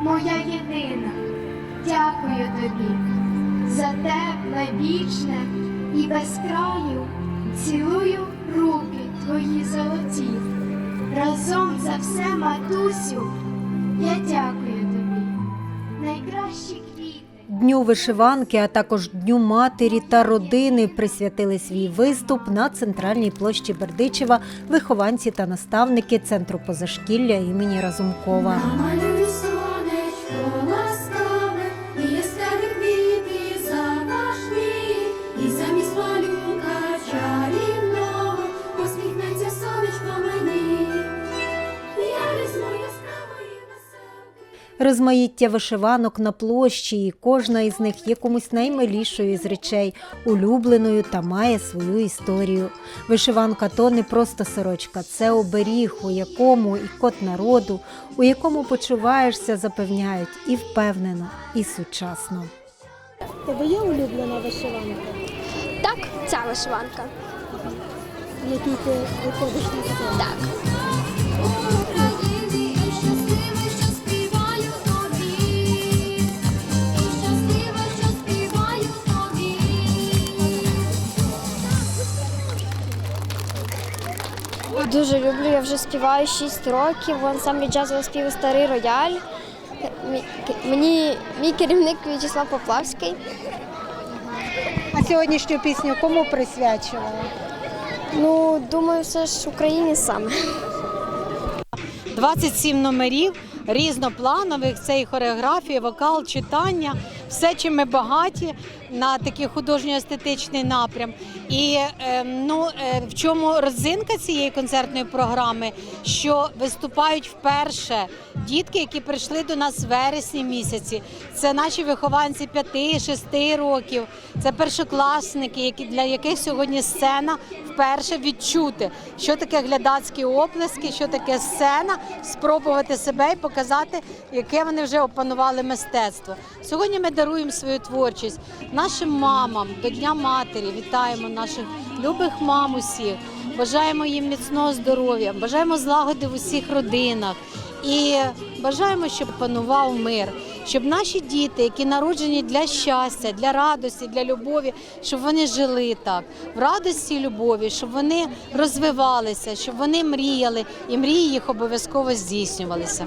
моя єдина, дякую тобі за тепле, вічне і без краю цілую руки твої золоті. Разом за все, матусю, я дякую тобі. Найкращі квіти. Дню вишиванки, а також Дню матері та родини присвятили свій виступ на центральній площі Бердичева вихованці та наставники центру позашкілля імені Разумкова. Розмаїття вишиванок на площі, і кожна із них є комусь наймилішою з речей, улюбленою та має свою історію. Вишиванка то не просто сорочка, це оберіг, у якому і код народу, у якому почуваєшся, запевняють і впевнено, і сучасно. Тебе є улюблена вишиванка, Так, ця вишиванка. в якій ти виходиш на сцену? Так. Дуже люблю, я вже співаю 6 років. В ансамблі джазового співу Старий рояль. Мені мій керівник В'ячеслав Поплавський. А сьогоднішню пісню кому присвячувала? Ну, думаю, все ж Україні саме. 27 номерів різнопланових. Це і хореографія, вокал, читання, все, чим ми багаті на такий художньо-естетичний напрям. І е, ну, е, в чому родзинка цієї концертної програми, що виступають вперше дітки, які прийшли до нас в вересні місяці. Це наші вихованці 5-6 років, це першокласники, для яких сьогодні сцена вперше відчути, що таке глядацькі оплески, що таке сцена, спробувати себе і показати, яке вони вже опанували мистецтво. Сьогодні ми даруємо свою творчість нашим мамам до Дня Матері. Вітаємо наших любих мам усіх. Бажаємо їм міцного здоров'я, бажаємо злагоди в усіх родинах. І бажаємо, щоб панував мир, щоб наші діти, які народжені для щастя, для радості, для любові, щоб вони жили так в радості і любові, щоб вони розвивалися, щоб вони мріяли, і мрії їх обов'язково здійснювалися.